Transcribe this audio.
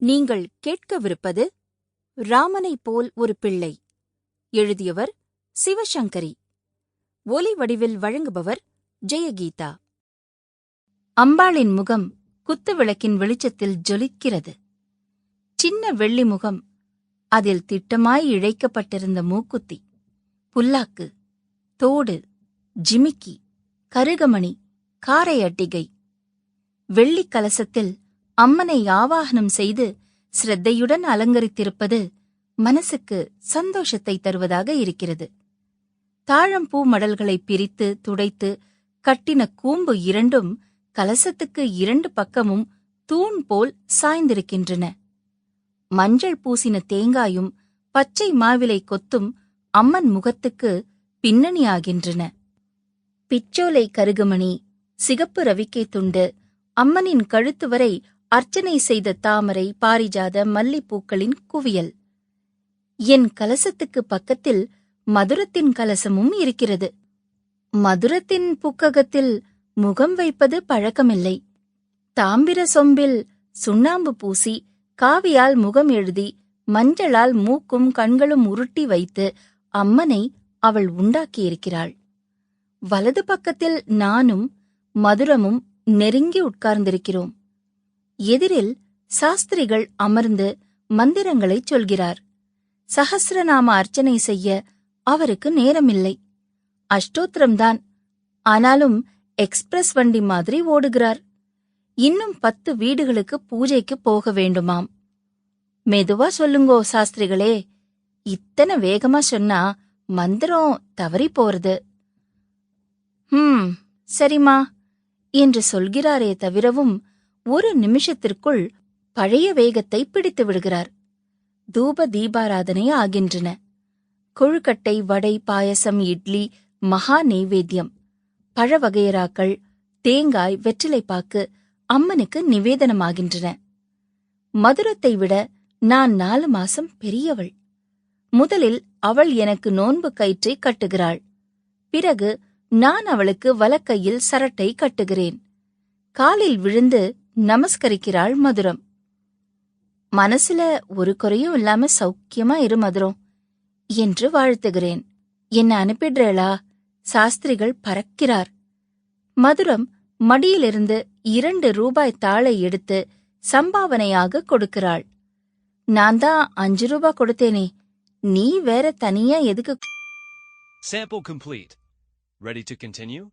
நீங்கள் கேட்கவிருப்பது ராமனைப் போல் ஒரு பிள்ளை. எழுதியவர் சிவசங்கரி. ஒலி வடிவில் வழங்குபவர் ஜெயகீதா. அம்பாளின் முகம் குத்துவிளக்கின் வெளிச்சத்தில் ஜொலிக்கிறது. சின்ன வெள்ளி முகம் அதில் திட்டமாய் இழைக்கப்பட்டிருந்த மூக்குத்தி புல்லாக்கு தோடு ஜிமிக்கி கருகமணி காரை அட்டிகை வெள்ளிக் கலசத்தில் அம்மனை ஆவாகனம் செய்து சிரத்தையுடன் அலங்கரித்திருப்பது மனசுக்கு சந்தோஷத்தை தருவதாக இருக்கிறது. தாழம்பூ மடல்களை பிரித்து துடைத்து கட்டின கூம்பு இரண்டும் கலசத்துக்கு இரண்டு பக்கமும் தூண் போல் சாய்ந்திருக்கின்றன. மஞ்சள் பூசின தேங்காயும் பச்சை மாவிலை கொத்தும் அம்மன் முகத்துக்கு பின்னணியாகின்றன. பிச்சோலை கருகுமணி சிகப்பு ரவிக்கை துண்டு அம்மனின் கழுத்து வரை அர்ச்சனை செய்த தாமரை பாரிஜாத மல்லிப்பூக்களின் குவியல். என் கலசத்துக்கு பக்கத்தில் மதுரத்தின் கலசமும் இருக்கிறது. மதுரத்தின் புக்ககத்தில் முகம் வைப்பது பழக்கமில்லை. தாம்பிர சொம்பில் சுண்ணாம்பு பூசி காவியால் முகம் எழுதி மஞ்சளால் மூக்கும் கண்களும் உருட்டி வைத்து அம்மனை அவள் உண்டாக்கியிருக்கிறாள். வலது பக்கத்தில் நானும் மதுரமும் நெருங்கி உட்கார்ந்திருக்கிறோம். எதிரில் சாஸ்திரிகள் அமர்ந்து மந்திரங்களைச் சொல்கிறார். சகசிரநாம அர்ச்சனை செய்ய அவருக்கு நேரமில்லை. அஷ்டோத்திரம்தான். ஆனாலும் எக்ஸ்பிரஸ் வண்டி மாதிரி ஓடுகிறார். இன்னும் பத்து வீடுகளுக்கு பூஜைக்கு போக வேண்டுமாம். மெதுவா சொல்லுங்கோ சாஸ்திரிகளே. இத்தனை வேகமா சொன்னா மந்திரம் தவறி போறது. ஹம் சரிம்மா என்று சொல்கிறாரே தவிரவும் ஒரு நிமிஷத்திற்குள் பழைய வேகத்தை பிடித்து விடுகிறார். தூப தீபாராதனை ஆகின்றன. கொழுக்கட்டை வடை பாயசம் இட்லி மகா நெய்வேத்தியம் பழ வகையராக்கள் தேங்காய் வெற்றிலைப்பாக்கு அம்மனுக்கு நிவேதனமாகின்றன. மதுரத்தை விட நான் நாலு மாசம் பெரியவள். முதலில் அவள் எனக்கு நோன்பு கயிற்றை கட்டுகிறாள். பிறகு நான் அவளுக்கு வலக்கையில் சரட்டை கட்டுகிறேன். காலில் விழுந்து நமஸ்கரிக்கிறாள் மதுரம். மனசுல ஒரு குறையும் இல்லாம சௌக்கியமா இரு மதுரம் என்று வாழ்த்துகிறேன். என்ன அனுப்பிடுறேளா? சாஸ்திரிகள் பறக்கிறார். மதுரம் மடியிலிருந்து இரண்டு ரூபாய் தாளை எடுத்து சம்பாவனையாக கொடுக்கிறாள். நான் தான் அஞ்சு ரூபா கொடுத்தேனே நீ வேற தனியா எதுக்கு Sample complete. Ready to continue?